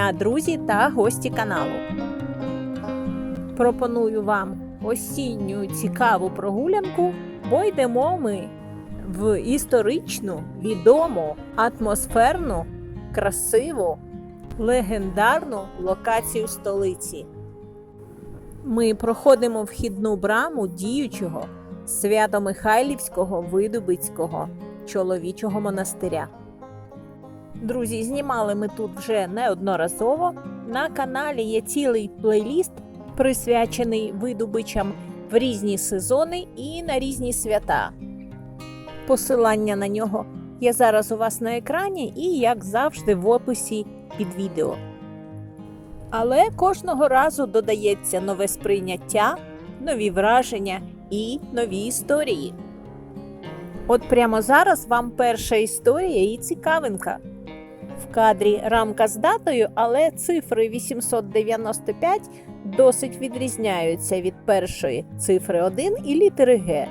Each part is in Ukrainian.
Дня, друзі та гості каналу. Пропоную вам осінню цікаву прогулянку, бо йдемо ми в історичну, відому, атмосферну, красиву, легендарну локацію столиці. Ми проходимо вхідну браму діючого Свято-Михайлівського Видубицького чоловічого монастиря. Друзі, знімали ми тут вже неодноразово. На каналі є цілий плейліст, присвячений видобичам в різні сезони і на різні свята. Посилання на нього є зараз у вас на екрані і, як завжди, в описі під відео. Але кожного разу додається нове сприйняття, нові враження і нові історії. От прямо зараз вам перша історія і цікавинка. В кадрі рамка з датою, але цифри 895 досить відрізняються від першої цифри 1 і літери Г.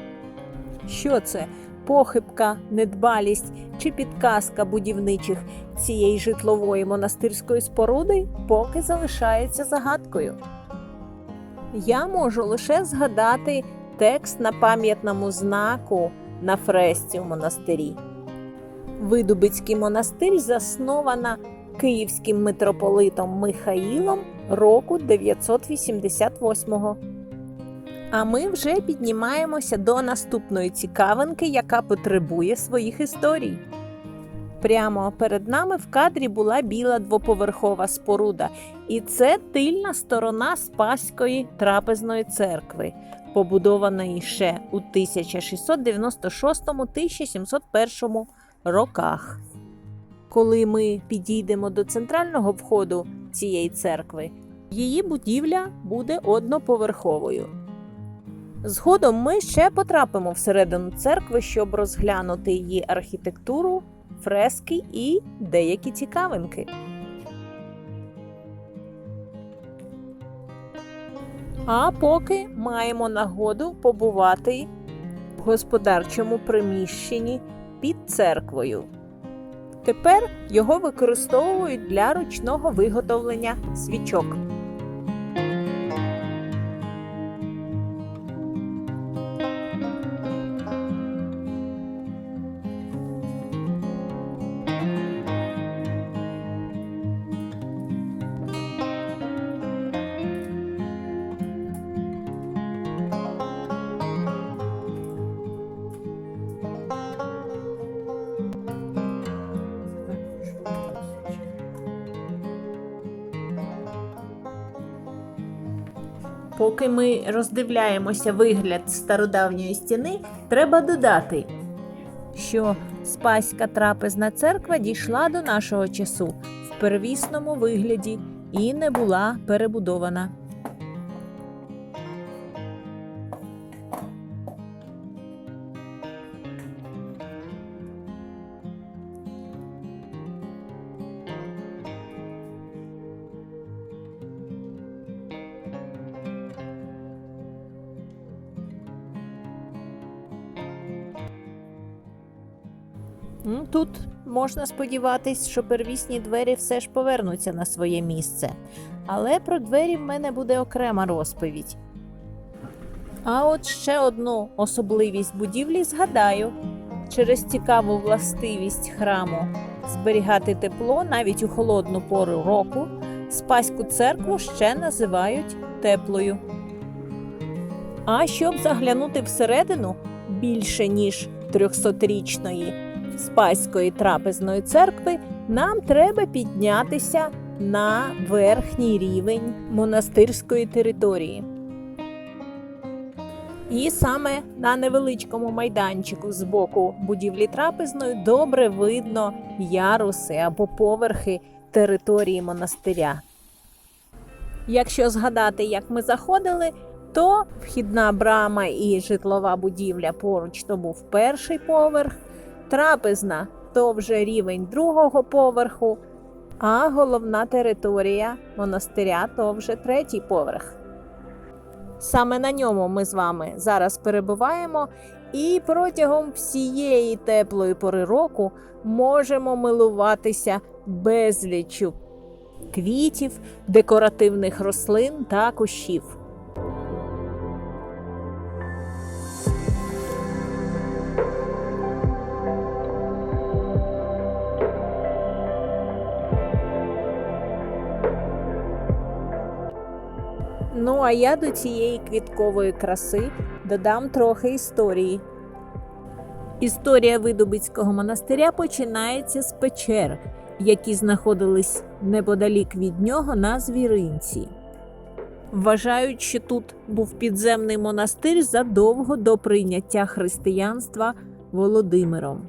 Що це? Похибка, недбалість чи підказка будівничих цієї житлової монастирської споруди поки залишається загадкою. Я можу лише згадати текст на пам'ятному знаку на фресці в монастирі. Видубицький монастир заснована київським митрополитом Михаїлом року 988-го. А ми вже піднімаємося до наступної цікавинки, яка потребує своїх історій. Прямо перед нами в кадрі була біла двоповерхова споруда, і це тильна сторона Спаської трапезної церкви, побудованої ще у 1696-1701 роках. Коли ми підійдемо до центрального входу цієї церкви, її будівля буде одноповерховою. Згодом ми ще потрапимо всередину церкви, щоб розглянути її архітектуру, фрески і деякі цікавинки. А поки маємо нагоду побувати в господарчому приміщенні під церквою. Тепер його використовують для ручного виготовлення свічок. Поки ми роздивляємося вигляд стародавньої стіни, треба додати, що Спаська трапезна церква дійшла до нашого часу в первісному вигляді і не була перебудована. Тут можна сподіватись, що первісні двері все ж повернуться на своє місце. Але про двері в мене буде окрема розповідь. А от ще одну особливість будівлі згадаю: через цікаву властивість храму зберігати тепло навіть у холодну пору року, Спаську церкву ще називають теплою. А щоб заглянути всередину більше ніж 300-річної Спаської трапезної церкви, нам треба піднятися на верхній рівень монастирської території. І саме на невеличкому майданчику з боку будівлі трапезної добре видно яруси або поверхи території монастиря. Якщо згадати, як ми заходили, то вхідна брама і житлова будівля поруч то був перший поверх, трапезна то вже рівень другого поверху, а головна територія монастиря то вже третій поверх. Саме на ньому ми з вами зараз перебуваємо, і протягом всієї теплої пори року можемо милуватися безлічю квітів, декоративних рослин та кущів. Ну, а я до цієї квіткової краси додам трохи історії. Історія Видубицького монастиря починається з печер, які знаходились неподалік від нього на звіринці. Вважають, що тут був підземний монастир задовго до прийняття християнства Володимиром.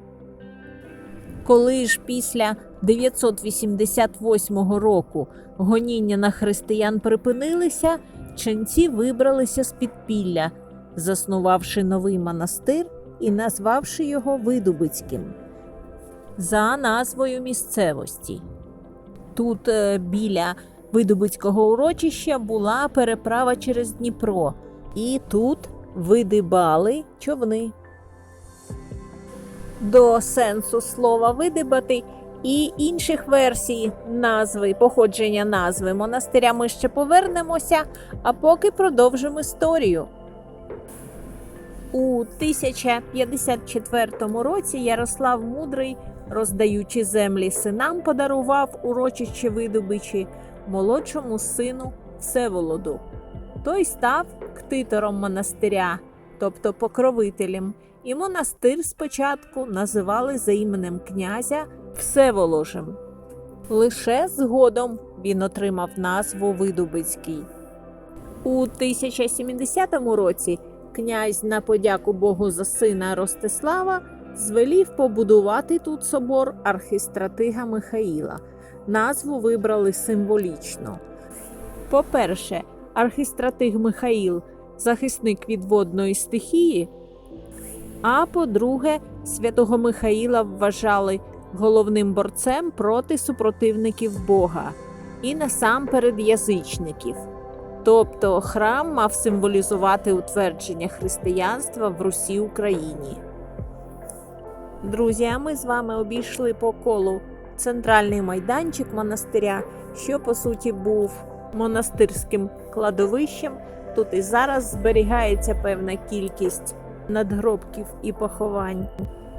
Коли ж після 988 року гоніння на християн припинилися, ченці вибралися з підпілля, заснувавши новий монастир і назвавши його Видубицьким за назвою місцевості. Тут е, біля Видубицького урочища була переправа через Дніпро, і тут видибали човни. До сенсу слова видибати і інших версій назви, походження назви монастиря ми ще повернемося, а поки продовжимо історію. У 1054 році Ярослав Мудрий, роздаючи землі синам, подарував урочище видобичі молодшому сину Всеволоду. Той став ктитором монастиря, тобто покровителем, і монастир спочатку називали за іменем князя Всеволожем. Лише згодом він отримав назву Видубицький. У 1070 році князь на подяку Богу за сина Ростислава звелів побудувати тут собор архістратига Михаїла. Назву вибрали символічно. По-перше, архістратиг Михаїл захисник від водної стихії. А по-друге, святого Михаїла вважали головним борцем проти супротивників Бога і насамперед язичників. Тобто храм мав символізувати утвердження християнства в Русі Україні. Друзі, а ми з вами обійшли по колу центральний майданчик монастиря, що по суті був монастирським кладовищем. Тут і зараз зберігається певна кількість надгробків і поховань.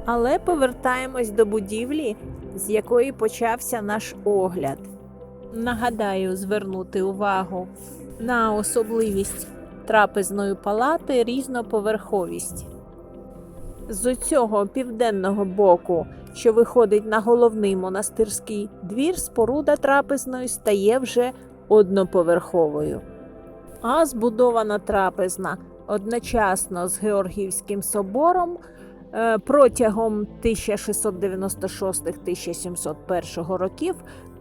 Але повертаємось до будівлі, з якої почався наш огляд. Нагадаю, звернути увагу на особливість трапезної палати різноповерховість. З цього південного боку, що виходить на головний монастирський двір, споруда трапезної стає вже одноповерховою. А збудована трапезна одночасно з Георгіївським собором протягом 1696-1701 років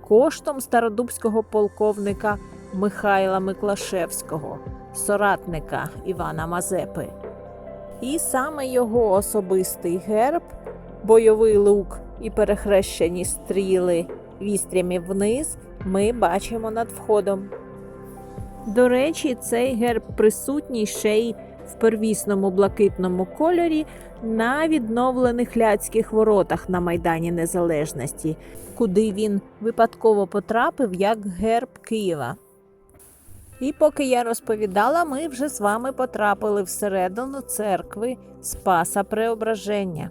коштом стародубського полковника Михайла Миклашевського, соратника Івана Мазепи. І саме його особистий герб, бойовий лук і перехрещені стріли вістрями вниз ми бачимо над входом. До речі, цей герб присутній ще й в первісному блакитному кольорі на відновлених ляцьких воротах на Майдані Незалежності, куди він випадково потрапив як герб Києва. І поки я розповідала, ми вже з вами потрапили всередину церкви Спаса Преображення.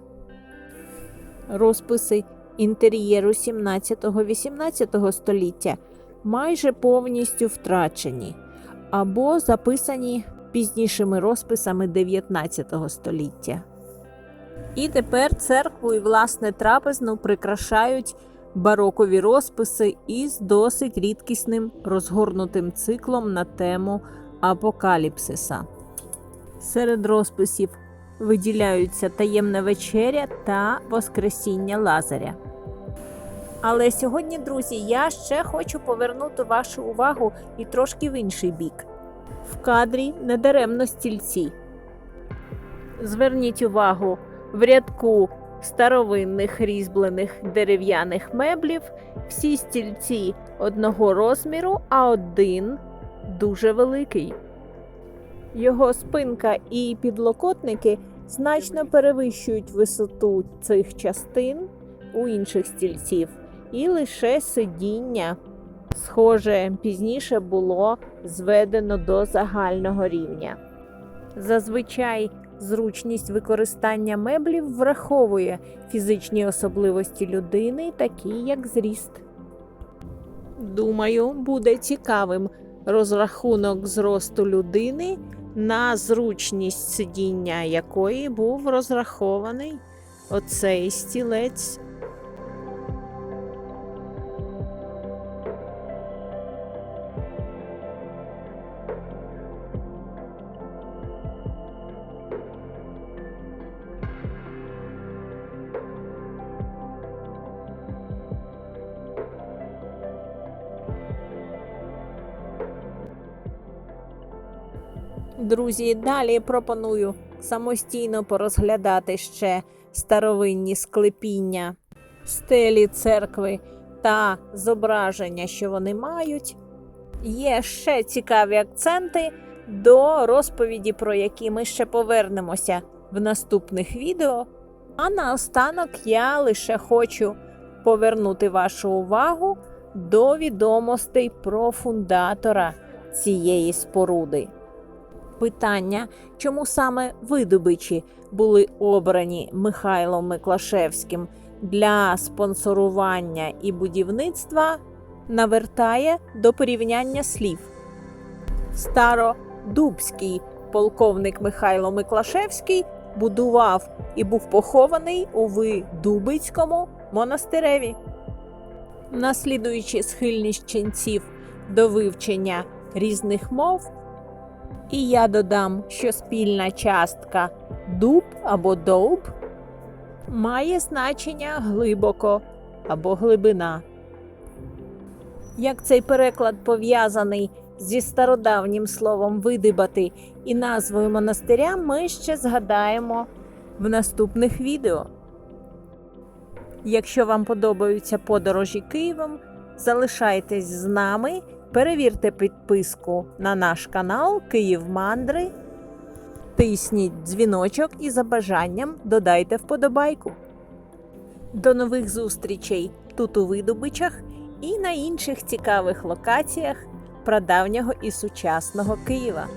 Розписи інтер'єру 17-18 століття майже повністю втрачені або записані пізнішими розписами 19 століття. І тепер церкву і власне трапезну прикрашають барокові розписи із досить рідкісним розгорнутим циклом на тему апокаліпсиса. Серед розписів виділяються таємна вечеря та Воскресіння Лазаря. Але сьогодні, друзі, я ще хочу повернути вашу увагу і трошки в інший бік. В кадрі недаремно стільці. Зверніть увагу, в рядку старовинних різьблених дерев'яних меблів всі стільці одного розміру, а один дуже великий. Його спинка і підлокотники значно перевищують висоту цих частин у інших стільців, і лише сидіння Схоже, пізніше було зведено до загального рівня. Зазвичай зручність використання меблів враховує фізичні особливості людини, такі як зріст. Думаю, буде цікавим розрахунок зросту людини на зручність сидіння якої був розрахований оцей стілець. Друзі, далі пропоную самостійно порозглядати ще старовинні склепіння, стелі церкви та зображення, що вони мають. Є ще цікаві акценти до розповіді, про які ми ще повернемося в наступних відео. А наостанок я лише хочу повернути вашу увагу до відомостей про фундатора цієї споруди питання, чому саме видобичі були обрані Михайлом Миклашевським для спонсорування і будівництва, навертає до порівняння слів. Стародубський полковник Михайло Миклашевський будував і був похований у Видубицькому монастиреві. Наслідуючи схильність ченців до вивчення різних мов, і я додам, що спільна частка дуб або довб має значення глибоко або глибина. Як цей переклад пов'язаний зі стародавнім словом видибати і назвою монастиря, ми ще згадаємо в наступних відео. Якщо вам подобаються подорожі Києвом, залишайтесь з нами. Перевірте підписку на наш канал Київ Мандри. Тисніть дзвіночок і за бажанням додайте вподобайку. До нових зустрічей тут у Видобичах і на інших цікавих локаціях прадавнього і сучасного Києва.